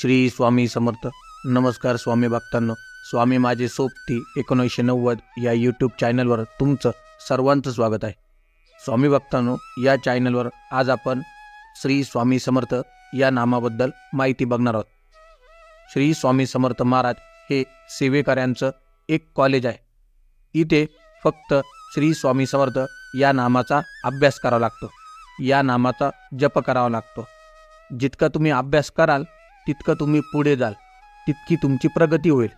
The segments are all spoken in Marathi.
श्री स्वामी समर्थ. नमस्कार स्वामी भक्तांनो. स्वामी माझे सोबती एकोणीसशे नव्वद या यूट्यूब चॅनलवर तुमचं सर्वांचं स्वागत आहे. स्वामी भक्तांनो या चॅनलवर आज आपण श्री स्वामी समर्थ या नामाबद्दल माहिती बघणार आहोत. श्री स्वामी समर्थ महाराज हे सेवेकऱ्यांचं एक कॉलेज आहे. इथे फक्त श्री स्वामी समर्थ या नामाचा अभ्यास करावा लागतो. या नामाचा जप करावा लागतो. जितका तुम्ही अभ्यास कराल तितकं तुम्ही पुढे जाल तितकी तुमची प्रगती होईल.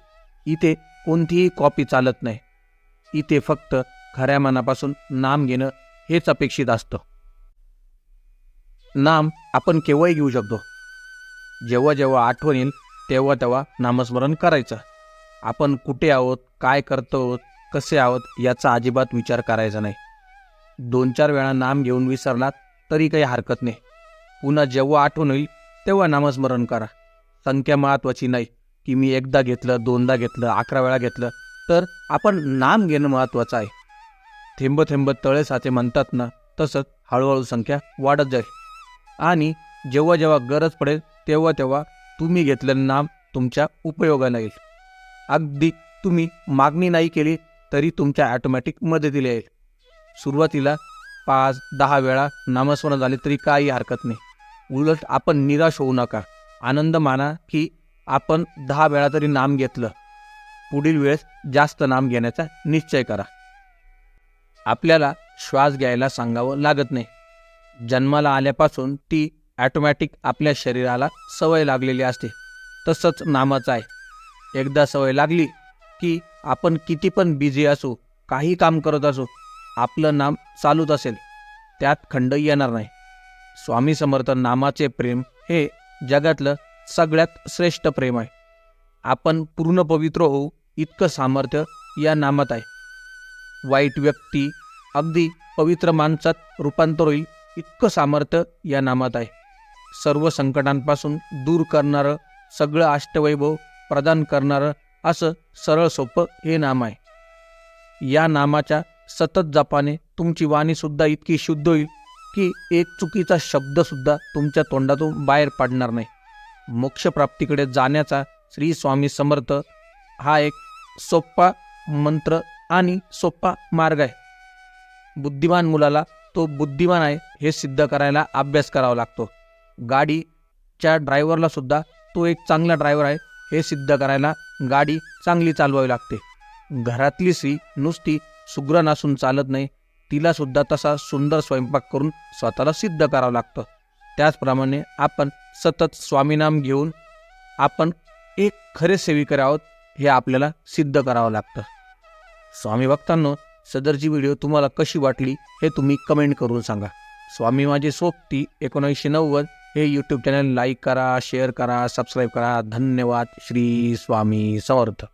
इथे कोणतीही कॉपी चालत नाही. इथे फक्त खऱ्या मनापासून नाम घेणं हेच अपेक्षित असतं. नाम आपण केव्हाही घेऊ शकतो. जेव्हा जेव्हा आठवण येईल तेव्हा तेव्हा नामस्मरण करायचं. आपण कुठे आहोत काय करतो आहोत कसे आहोत याचा अजिबात विचार करायचा नाही. दोन चार वेळा नाम घेऊन विसरलात तरी काही हरकत नाही. पुन्हा जेव्हा आठवण होईल तेव्हा नामस्मरण करा. संख्या महत्त्वाची नाही की मी एकदा घेतलं दोनदा घेतलं अकरा वेळा घेतलं तर आपण नाम घेणं महत्त्वाचं आहे. थेंब थेंब तळे साचे म्हणतात ना तसंच हळूहळू संख्या वाढत जाईल. आणि जेव्हा जेव्हा गरज पडेल तेव्हा तेव्हा तुम्ही घेतलेलं नाम तुमच्या उपयोगानं येईल. अगदी तुम्ही मागणी नाही केली तरी तुमच्या ॲटोमॅटिक मदतीला येईल. सुरुवातीला पाच दहा वेळा नामस्मरण झाले तरी काही हरकत नाही. उलट आपण निराश होऊ नका. आनंद माना की आपण दहा वेळा तरी नाम घेतलं पुढील वेळेस जास्त नाम घेण्याचा निश्चय करा. आपल्याला श्वास घ्यायला सांगावं लागत नाही. जन्माला आल्यापासून ती ॲटोमॅटिक आपल्या शरीराला सवय लागलेली असते. तसंच नामाचं आहे. एकदा सवय लागली की आपण किती पण बिझी असू काही काम करत असू आपलं नाम चालूच असेल. त्यात खंड येणार नाही. स्वामी समर्थ नामाचे प्रेम हे जगातलं सगळ्यात श्रेष्ठ प्रेम आहे. आपण पूर्ण पवित्र होऊ इतकं सामर्थ्य या नामात आहे. वाईट व्यक्ती अगदी पवित्र माणसात रूपांतर होईल इतकं सामर्थ्य या नामात आहे. सर्व संकटांपासून दूर करणारं सगळं अष्टवैभव प्रदान करणारं असं सरळ सोपं हे नाम आहे. या नामाच्या सतत जपाने तुमची वाणीसुद्धा इतकी शुद्ध होईल की एक चुकीचा शब्दसुद्धा तुमच्या तोंडातून बाहेर पडणार नाही. मोक्षप्राप्तीकडे जाण्याचा श्री स्वामी समर्थ हा एक सोप्पा मंत्र आणि सोप्पा मार्ग आहे. बुद्धिमान मुलाला तो बुद्धिमान आहे हे सिद्ध करायला अभ्यास करावा लागतो. गाडीच्या ड्रायव्हरला सुद्धा तो एक चांगला ड्रायव्हर आहे हे सिद्ध करायला गाडी चांगली चालवावी लागते. घरातली स्त्री नुसती सुग्रण असून चालत नाही तिला सुद्धा तसा सुंदर स्वयंपाक करून स्वतःला सिद्ध करावं लागतं. त्याचप्रमाणे आपण सतत स्वामीनाम घेऊन आपण एक खरे सेविकर आहोत हे आपल्याला सिद्ध करावं लागतं. स्वामी भक्तांनो सदरची व्हिडिओ तुम्हाला कशी वाटली हे तुम्ही कमेंट करून सांगा. स्वामी माझे सोबती एकोणीसशे नव्वद हे यूट्यूब चॅनल लाईक करा शेअर करा सबस्क्राईब करा. धन्यवाद. श्री स्वामी समर्थ.